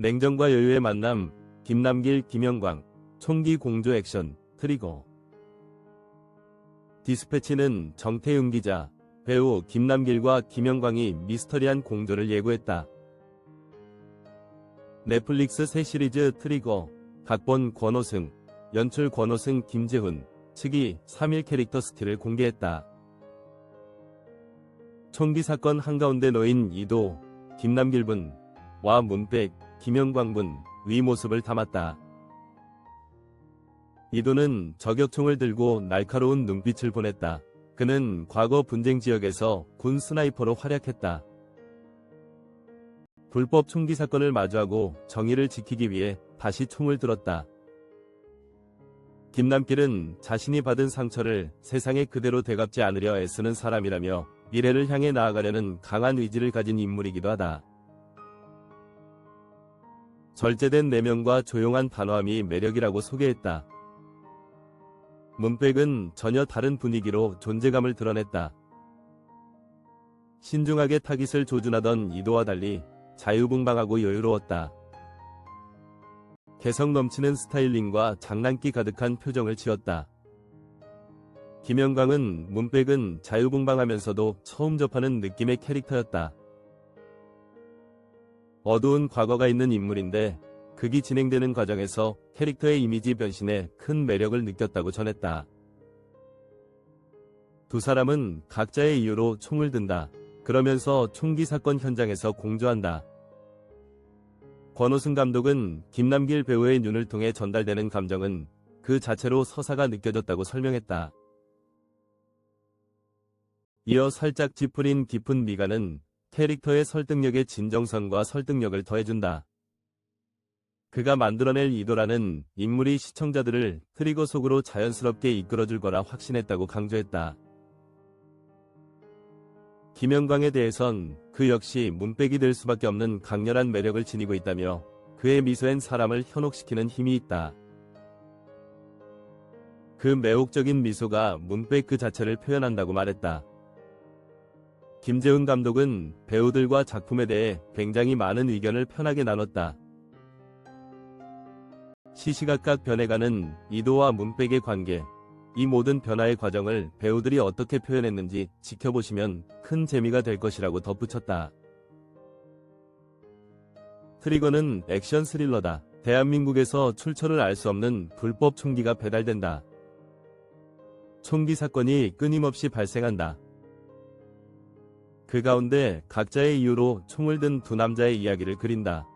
냉정과 여유의 만남, 김남길, 김영광, 총기 공조 액션, 트리거. 디스패치는 정태윤 기자, 배우 김남길과 김영광이 미스터리한 공조를 예고했다. 넷플릭스 새 시리즈 트리거, 각본 권호승, 연출 권호승 김재훈, 측이 3일 캐릭터 스틸을 공개했다. 총기 사건 한가운데 놓인 이도, 김남길분, 와 문백, 김영광분, 위 모습을 담았다. 이도는 저격총을 들고 날카로운 눈빛을 보냈다. 그는 과거 분쟁 지역에서 군 스나이퍼로 활약했다. 불법 총기 사건을 마주하고 정의를 지키기 위해 다시 총을 들었다. 김남길은 자신이 받은 상처를 세상에 그대로 되갚지 않으려 애쓰는 사람이라며 미래를 향해 나아가려는 강한 의지를 가진 인물이기도 하다. 절제된 내면과 조용한 단호함이 매력이라고 소개했다. 문백은 전혀 다른 분위기로 존재감을 드러냈다. 신중하게 타깃을 조준하던 이도와 달리 자유분방하고 여유로웠다. 개성 넘치는 스타일링과 장난기 가득한 표정을 지었다. 김영광은 문백은 자유분방하면서도 처음 접하는 느낌의 캐릭터였다. 어두운 과거가 있는 인물인데 극이 진행되는 과정에서 캐릭터의 이미지 변신에 큰 매력을 느꼈다고 전했다. 두 사람은 각자의 이유로 총을 든다. 그러면서 총기 사건 현장에서 공조한다. 권호승 감독은 김남길 배우의 눈을 통해 전달되는 감정은 그 자체로 서사가 느껴졌다고 설명했다. 이어 살짝 짚으린 깊은 미간은 캐릭터의 설득력에 진정성과 설득력을 더해준다. 그가 만들어낼 이도라는 인물이 시청자들을 트리거 속으로 자연스럽게 이끌어줄 거라 확신했다고 강조했다. 김영광에 대해선 그 역시 문백이 될 수밖에 없는 강렬한 매력을 지니고 있다며 그의 미소엔 사람을 현혹시키는 힘이 있다. 그 매혹적인 미소가 문백 그 자체를 표현한다고 말했다. 김재훈 감독은 배우들과 작품에 대해 굉장히 많은 의견을 편하게 나눴다. 시시각각 변해가는 이도와 문백의 관계, 이 모든 변화의 과정을 배우들이 어떻게 표현했는지 지켜보시면 큰 재미가 될 것이라고 덧붙였다. 트리거는 액션 스릴러다. 대한민국에서 출처를 알 수 없는 불법 총기가 배달된다. 총기 사건이 끊임없이 발생한다. 그 가운데 각자의 이유로 총을 든 두 남자의 이야기를 그린다.